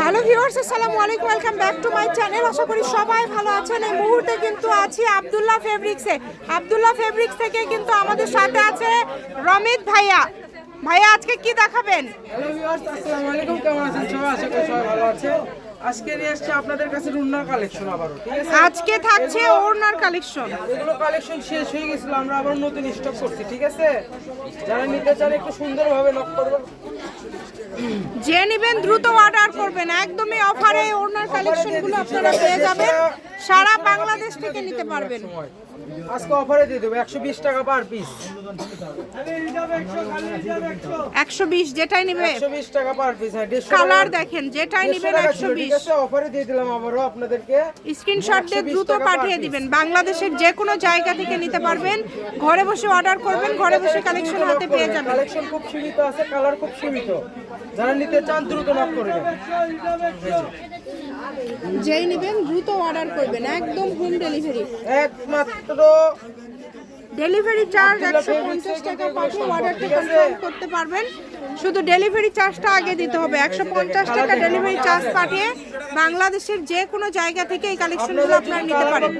Hello viewers আসসালামু আলাইকুম welcome back to my channel আশা করি সবাই ভালো আছেন। এই মুহূর্তে কিন্তু আছি আব্দুল্লাহ ফেব্রিক্সে আব্দুল্লাহ ফেব্রিক্স থেকে কিন্তু আমাদের সাথে আছে রমিত ভাইয়া। ভাইয়া, আজকে কি দেখাবেন? হ্যালো ভিউয়ার্স আসসালামু আলাইকুম, কেমন আছেন সবাই? আশা করি সবাই ভালো আছে আজকে নিয়ে এসেছি আপনাদের কাছে রুন্নার কালেকশন আবারও ঠিক আছে? আজকে থাকছে ওড়নার কালেকশন এগুলো কালেকশন শেষ হয়ে গেছিল আমরা আবার নতুন স্টক করছি ঠিক আছে? যারা নিতে চান একটু সুন্দরভাবে নক করবেন। যে নেবেন দ্রুত অর্ডার করবেন। একদমই অফারে ওরনার কালেকশন কালেকশনগুলো আপনারা পেয়ে যাবেন। সারা বাংলাদেশ থেকে নিতে পারবেন। আজকে অফারে দিয়ে দেবো একশো বিশ টাকা পার পিস একশো বিশ যেটাই নেবে। একশো বিশ টাকা পার পিস হ্যাঁ কালার দেখেন যেটাই নেবেন একশো বিশ। অফারে দিয়ে দিলাম আবারও আপনাদেরকে। স্ক্রিনশট দিয়ে দ্রুত পাঠিয়ে দিবেন। বাংলাদেশের যে কোনো জায়গা থেকে নিতে পারবেন। ঘরে বসে অর্ডার করবেন ঘরে বসে কালেকশন হাতে পেয়ে যাবেন। কালেকশন খুব সীমিত আছে কালার খুব সীমিত। যারা নিতে চান দ্রুত নক করবেন। যেই নেবেন দ্রুত অর্ডার করবেন একদম হোম ডেলিভারি। একমাত্র ডেলিভারি চার্জ একশো পঞ্চাশ টাকা পাঠিয়ে অর্ডারটা কনফার্ম করতে পারবেন। শুধু ডেলিভারি চার্জটা আগে দিতে হবে একশো পঞ্চাশ টাকা ডেলিভারি চার্জ পাঠিয়ে বাংলাদেশের যে কোনো জায়গা থেকে এই কালেকশনগুলো আপনারা নিতে পারেন।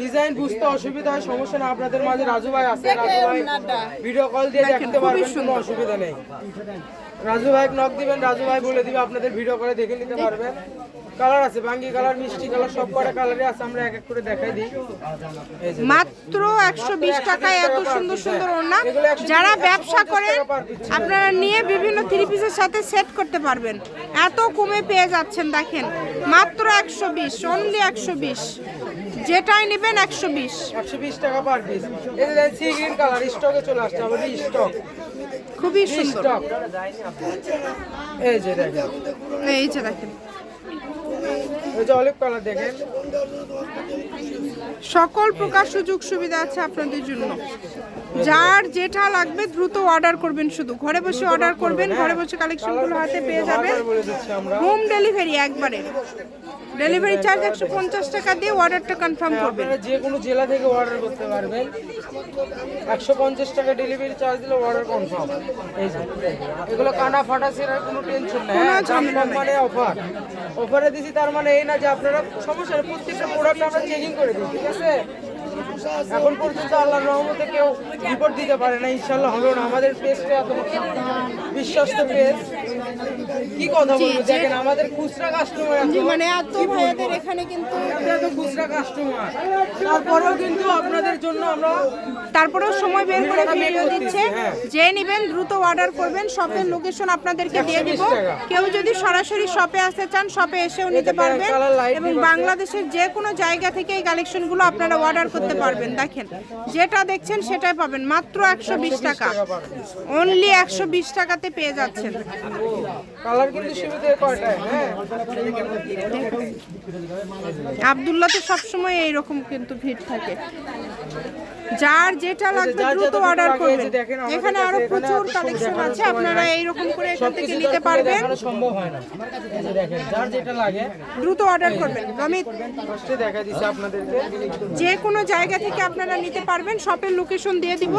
ডিজাইন বুঝতে অসুবিধা হয় সমস্যা না আপনাদের মাঝে রাজু ভাই আছে রাজু ভাই ভিডিও কল দিয়ে দেখতে পারবেন কোনো সুন্দর। অসুবিধা নেই। রাজু ভাই নক দিবেন রাজু ভাই বলে দিবে আপনাদের ভিডিও করে দেখে নিতে পারবেন কালার আছে বাঙ্গি কালার মিষ্টি কালার সব কটা কালারই আছে আমরা এক এক করে দেখাই দিই। মাত্র একশো বিশ টাকায় এত সুন্দর সুন্দর ওড়না। যারা ব্যবসা করেন আপনারা নিয়ে বিভিন্ন থ্রি পিসের সাথে সেট করতে পারবেন। এত কমে পেয়ে যাচ্ছেন দেখেন। মাত্র একশো বিশ অনলি একশো বিশ। যেটাই নেবেন একশো বিশ। একশো বিশ টাকা পার পিস এই যে সি গ্রিন কালার স্টকে চলে আসছে আমাদের স্টক খুবই সুন্দর। এই যে দেখেন। এই যে দেখেন। দেখেন। সকল প্রকার সুযোগ সুবিধা আছে আপনাদের জন্য। যার যেটা লাগবে দ্রুত অর্ডার করবেন শুধু। ঘরে বসে অর্ডার করবেন ঘরে বসে কালেকশনগুলো হাতে পেয়ে যাবেন। হোম ডেলিভারি একবারে। ডেলিভারি চার্জ একশো পঞ্চাশ টাকা দিয়ে অর্ডারটা কনফার্ম করবেন। আপনারা যে কোনো জেলা থেকে অর্ডার করতে পারবেন। একশো পঞ্চাশ টাকা ডেলিভারি চার্জ দিলে অর্ডার কনফার্ম এগুলো কানা ফাটা সেরার কোনো টেনশন নেই। হ্যাঁ, মানে অফার অফারে দিছি তার মানে এই না যে আপনারা সমস্যা প্রত্যেকটা প্রোডাক্ট আমরা চেকিং করে দিই ঠিক আছে? এখন পর্যন্ত আল্লাহর রহমতে কেউ রিপোর্ট দিতে পারে না ইনশাল্লাহ হবে না। আমাদের পেজটা এত বিশ্বস্ত পেজ। কি কথা বলব? দেখেন আমাদের খুচরা কাস্টমার মানে এত ভাইয়াদের এখানে কিন্তু এত খুচরা কাস্টমার তারপরেও কিন্তু আপনাদের জন্য আমরা তারপরেও সময় বের করে ভিডিও দিচ্ছে। হ্যাঁ। যে নেবেন দ্রুত অর্ডার করবেন শপের লোকেশন আপনাদেরকে দিয়ে দিব। কেউ যদি সরাসরি শপে আসতে চান শপে এসেও নিতে পারবেন। এবং বাংলাদেশের যে কোনো জায়গা থেকে এই কালেকশনগুলো আপনারা অর্ডার করতে পারবেন। দেখেন যেটা দেখছেন সেটাই পাবেন। মাত্র একশো বিশ টাকা। অনলি একশো বিশ টাকাতে পেয়ে যাচ্ছেন। কালার আবদুল্লাতে সবসময় এইরকম কিন্তু ভিড় থাকে। যার যেটা লাগবে দ্রুত অর্ডার করবেন। এখানে আরও প্রচুর কালেকশন আছে আপনারা। এইরকম করে এখান থেকে নিতে পারবেন। সম্ভব হয় না। যার যেটা লাগে দ্রুত অর্ডার করবেন। রমিত ফার্স্টে দেখা দিচ্ছে আপনাদেরকে। যে কোনো জায়গা থেকে আপনারা নিতে পারবেন শপের লোকেশন দিয়ে দিব।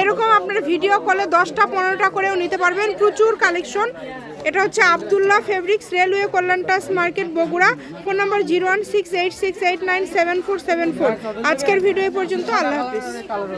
এরকম আপনার ভিডিও কলে দশটা পনেরোটা করেও নিতে পারবেন। প্রচুর কালেকশন এটা হচ্ছে Abdullah fabrics railway কল্যাণটাস market Bogura. Phone number zero one six eight six eight nine seven four seven four আজকের ভিডিও পর্যন্ত আল্লাহ হাফিজ। কালার